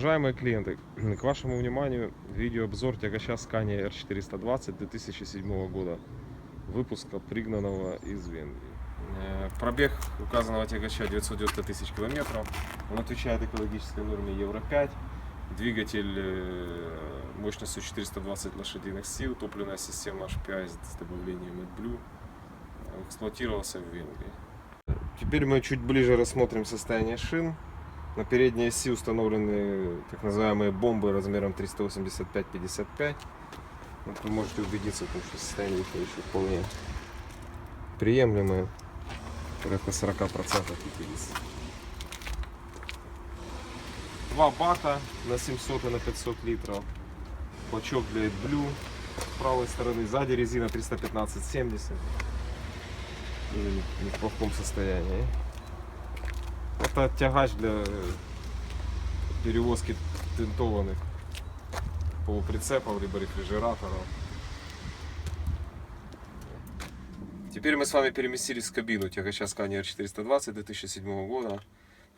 Уважаемые клиенты, к вашему вниманию видеообзор тягача Scania R420 2007 года, выпуска пригнанного из Венгрии. Э, Пробег указанного тягача 990 тысяч километров. Он отвечает экологической норме Евро 5. Двигатель э, мощностью 420 лошадиных сил, топливная система HPI с добавлением AdBlue. Э, Эксплуатировался в Венгрии. Теперь мы чуть ближе рассмотрим состояние шин. На передней оси установлены так называемые бомбы размером 385-55. Вот вы можете убедиться, в том, что состояние их еще вполне приемлемое. Порядка 40% утилиз. Два бака на 700 и на 500 литров. Бачок для AdBlue с правой стороны. Сзади резина 315-70. Тоже не- не в плохом состоянии. Это тягач для перевозки тентованных полуприцепов либо рефрижераторов. Теперь мы с вами переместились в кабину тягача Scania 420 2007 года.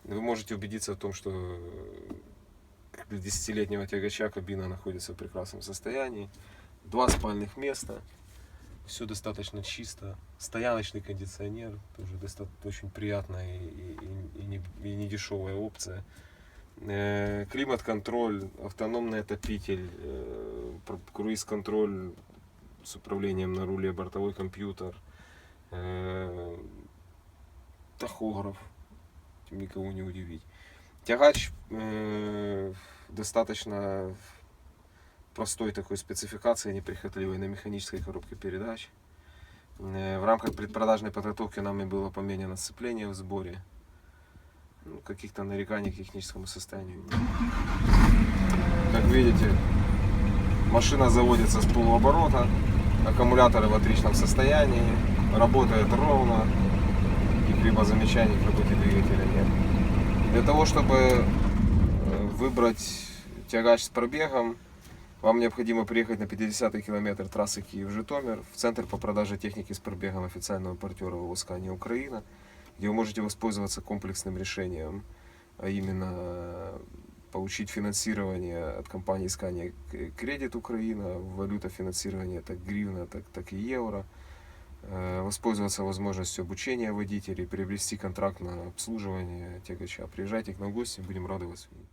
Вы можете убедиться в том, что для 10-летнего тягача кабина находится в прекрасном состоянии. Два спальных места. Все достаточно чисто. Стояночный кондиционер. Тоже достаточно очень приятная и, и- и не, и не дешевая опция. Э, Климат-контроль, автономный отопитель, э, круиз-контроль с управлением на руле, бортовой компьютер, э, тахограф, никого не удивить. Тягач э, достаточно простой такой спецификации, неприхотливой на механической коробке передач. Э, В рамках предпродажной подготовки нами было поменяно сцепление в сборе. Ну, каких-то нареканий к техническому состоянию. Как видите, машина заводится с полуоборота, аккумуляторы в отличном состоянии, работает ровно, каких-либо замечаний к работе двигателя нет. Для того, чтобы э, выбрать тягач с пробегом, вам необходимо приехать на 50-й километр трассы Киев-Житомир в центр по продаже техники с пробегом официального партнера ООО «Скания Украина», где вы можете воспользоваться комплексным решением, а именно э, получить финансирование от компании Scania Кредит Украина, валюта финансирования так гривна, так, так и евро, Э, воспользоваться возможностью обучения водителей, приобрести контракт на обслуживание тягача. Приезжайте к нам в гости, будем рады вас видеть.